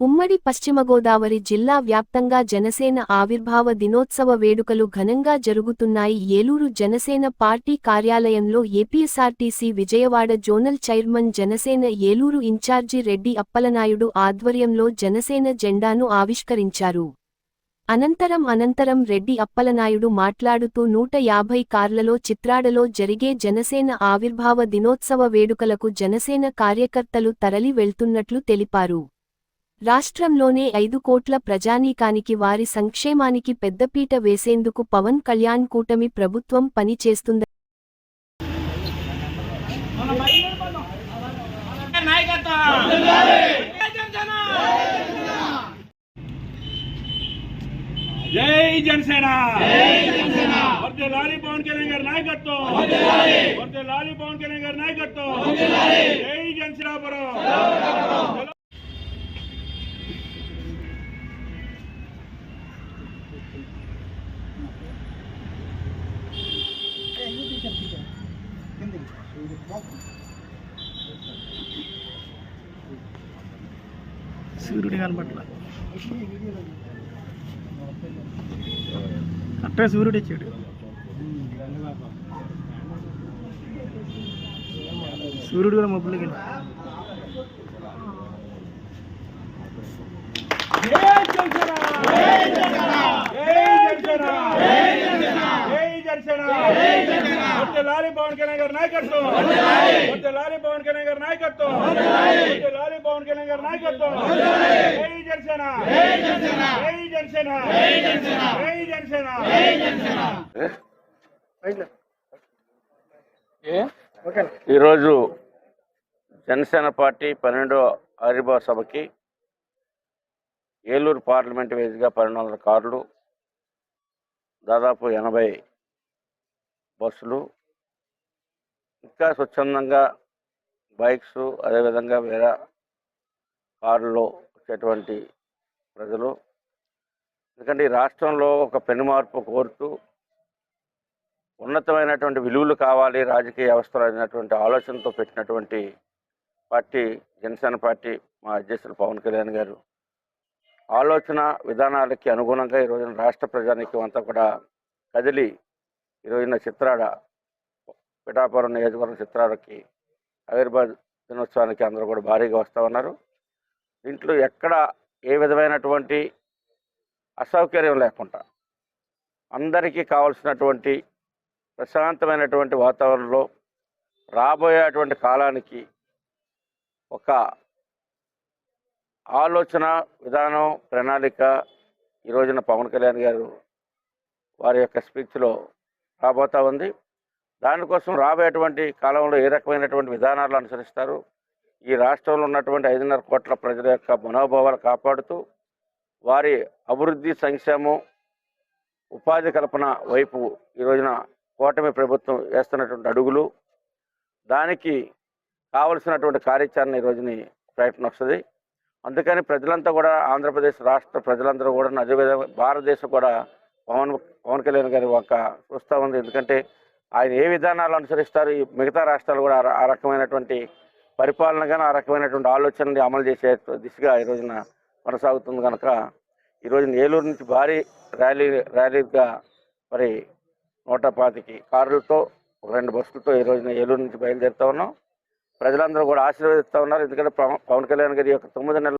ఉమ్మడి పశ్చిమ గోదావరి జిల్లా వ్యాప్తంగా జనసేన ఆవిర్భావ దినోత్సవ వేడుకలు ఘనంగా జరుగుతున్నాయి. ఏలూరు జనసేన పార్టీ కార్యాలయంలో APSRTC Vijayawada zonal chairman Janasena Eluru incharge Reddy Appalanaidu ఆధ్వర్యంలో జనసేన జెండాను ఆవిష్కరించారు. అనంతరం అనంతరం రెడ్డి అప్పలనాయుడు మాట్లాడుతూ నూట యాభై కార్లలో చిత్రాడలో జరిగే జనసేన ఆవిర్భావ దినోత్సవ వేడుకలకు జనసేన కార్యకర్తలు తరలి వెళ్తున్నట్లు తెలిపారు. రాష్ట్రంలోనే ఐదు కోట్ల ప్రజానీకానికి వారి సంక్షేమానికి పెద్దపీట వేసేందుకు పవన్ కళ్యాణ్ కూటమి ప్రభుత్వం పనిచేస్తుందని జై జనసేన! వర్దే లాలి పవన్ కళ్యాణ్ గారి నాయకత్వం! వర్దే లాలి పవన్ కళ్యాణ్ గారి నాయకత్వం! జై జనసేనాపురం! సూర్యుడు కనపట్ల అట్టే సూర్యుడు ఇచ్చాడు సూర్యుడు కూడా మబ్బులకి వెళ్ళి జై జనసేన జై జనసేన వర్దే లాలి పవన్ కళ్యాణ్ గారి నాయకత్వం. వర్దే లాలి పవన్ కళ్యాణ్ గారి నాయకత్వం. వర్దే లాలి పవన్ కళ్యాణ్ గారి నాయకత్వం. జై జనసేన. జై జనసేన. జై జనసేన. ఈరోజు జనసేన పార్టీ పన్నెండో ఆవిర్భావ సభకి ఏలూరు పార్లమెంట్ వేదికగా పన్నెండు వందల కార్లు దాదాపు ఎనభై బస్సులు ఇంకా స్వచ్ఛందంగా బైక్స్ అదేవిధంగా వేరే కారులో వచ్చేటువంటి ప్రజలు. ఎందుకంటే ఈ రాష్ట్రంలో ఒక పెను మార్పు కోరుతూ ఉన్నతమైనటువంటి విలువలు కావాలి రాజకీయ వ్యవస్థలో అనేటువంటి ఆలోచనతో పెట్టినటువంటి పార్టీ జనసేన పార్టీ మా అధ్యక్షులు పవన్ కళ్యాణ్ గారు. ఆలోచన విధానాలకి అనుగుణంగా ఈ రోజున రాష్ట్ర ప్రజానికి అంతా కూడా కదిలి ఈ రోజున చిత్రాడ పిఠాపురం నియోజకవర్గం చిత్రాలకి ఆవిర్భావ దినోత్సవానికి అందరూ కూడా భారీగా వస్తూ ఉన్నారు. దీంట్లో ఎక్కడ ఏ విధమైనటువంటి అసౌకర్యం లేకుండా అందరికీ కావాల్సినటువంటి ప్రశాంతమైనటువంటి వాతావరణంలో రాబోయేటువంటి కాలానికి ఒక ఆలోచన విధానం ప్రణాళిక ఈ రోజున పవన్ కళ్యాణ్ గారు వారి యొక్క స్పీచ్లో రాబోతా ఉంది. దానికోసం రాబోయేటువంటి కాలంలో ఏ రకమైనటువంటి విధానాలు అనుసరిస్తారు? ఈ రాష్ట్రంలో ఉన్నటువంటి ఐదున్నర కోట్ల ప్రజల యొక్క మనోభావాలు కాపాడుతూ వారి అభివృద్ధి సంక్షేమం ఉపాధి కల్పన వైపు ఈ రోజున కూటమి ప్రభుత్వం వేస్తున్నటువంటి అడుగులు. దానికి కావలసినటువంటి కార్యాచరణ ఈ రోజుని ప్రయత్నం వస్తుంది. అందుకని ప్రజలంతా కూడా ఆంధ్రప్రదేశ్ రాష్ట్ర ప్రజలందరూ కూడా అదేవిధంగా భారతదేశం కూడా పవన్ పవన్ కళ్యాణ్ గారి ఒక చూస్తూ ఉంది. ఎందుకంటే ఆయన ఏ విధానాలు అనుసరిస్తారు? ఈ మిగతా రాష్ట్రాలు కూడా ఆ రకమైనటువంటి పరిపాలన కానీ ఆ రకమైనటువంటి ఆలోచనని అమలు చేసే దిశగా ఈ రోజున కొనసాగుతుంది కనుక ఈ రోజున ఏలూరు నుంచి భారీ ర్యాలీ ర్యాలీగా మరి నూట పాతికి కారులతో ఒక రెండు బస్సులతో ఈ రోజున ఏలూరు నుంచి బయలుదేరుతా ఉన్నాం. ప్రజలందరూ కూడా ఆశీర్వదిస్తూ ఉన్నారు. ఎందుకంటే పవన్ కళ్యాణ్ గారి యొక్క తొమ్మిది నెలలు